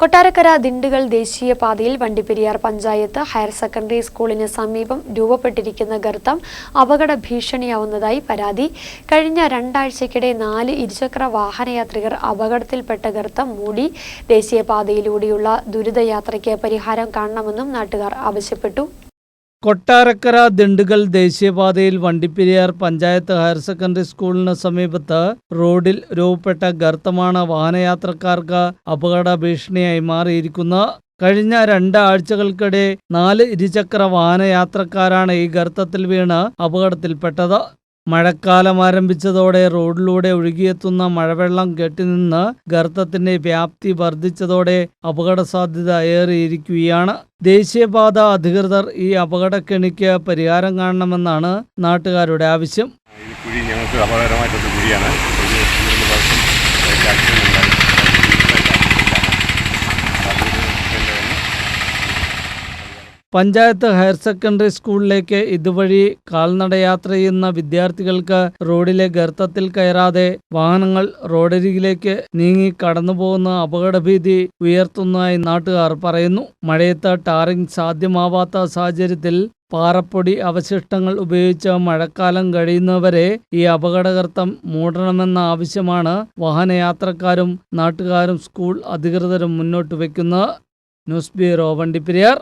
കൊട്ടാരക്കര ദിണ്ടുകൾ ദേശീയപാതയിൽ Vandiperiyar panchayat higher secondary സ്കൂളിന് സമീപം രൂപപ്പെട്ടിരിക്കുന്ന ഗർത്തം അപകട ഭീഷണിയാവുന്നതായി പരാതി. കഴിഞ്ഞ രണ്ടാഴ്ചക്കിടെ നാല് ഇരുചക്ര വാഹനയാത്രികർ അപകടത്തിൽപ്പെട്ട ഗർത്തം മൂടി. ദേശീയപാതയിലൂടെയുള്ള ദുരിതയാത്രയ്ക്ക് പരിഹാരം കാണണമെന്നും നാട്ടുകാർ ആവശ്യപ്പെട്ടു. കൊട്ടാരക്കര ദിണ്ടുകൽ ദേശീയപാതയിൽ വണ്ടിപ്പെരിയാർ പഞ്ചായത്ത് ഹയർ സെക്കൻഡറി സ്കൂളിന് സമീപത്ത് റോഡിൽ രൂപപ്പെട്ട ഗർത്തമാണ് വാഹനയാത്രക്കാർക്ക് അപകട ഭീഷണിയായി മാറിയിരിക്കുന്നത് കഴിഞ്ഞ രണ്ടാഴ്ചകൾക്കിടെ നാല് ഇരുചക്ര വാഹനയാത്രക്കാരാണ് ഈ ഗർത്തത്തിൽ വീണ് അപകടത്തിൽപ്പെട്ടത്. മഴക്കാലം ആരംഭിച്ചതോടെ റോഡിലൂടെ ഒഴുകിയെത്തുന്ന മഴവെള്ളം കെട്ടിനിന്ന് ഗർത്തത്തിന്റെ വ്യാപ്തി വർദ്ധിച്ചതോടെ അപകട സാധ്യത ഏറിയിരിക്കുകയാണ്. ദേശീയപാത അധികൃതർ ഈ അപകടക്കെണിക്ക് പരിഹാരം കാണണമെന്നാണ് നാട്ടുകാരുടെ ആവശ്യം. ഈ കുഴി ഞങ്ങൾക്ക് അപകടകരമായിട്ടുള്ള കുഴിയാണ്. പഞ്ചായത്ത് ഹയർ സെക്കൻഡറി സ്കൂളിലേക്ക് ഇതുവഴി കാൽനടയാത്ര ചെയ്യുന്ന വിദ്യാർത്ഥികൾക്ക് റോഡിലെ ഗർത്തത്തിൽ കയറാതെ വാഹനങ്ങൾ റോഡരികിലേക്ക് നീങ്ങി കടന്നുപോകുന്ന അപകടഭീതി ഉയർത്തുന്നതായി നാട്ടുകാർ പറയുന്നു. മഴയത്ത് ടാറിംഗ് സാധ്യമാവാത്ത സാഹചര്യത്തിൽ പാറപ്പൊടി അവശിഷ്ടങ്ങൾ ഉപയോഗിച്ച് മഴക്കാലം കഴിയുന്നവരെ ഈ അപകടകർത്തം മൂടണമെന്ന ആവശ്യമാണ് വാഹനയാത്രക്കാരും നാട്ടുകാരും സ്കൂൾ അധികൃതരും മുന്നോട്ട് വയ്ക്കുന്നത്. News bureau Vandiperiyar.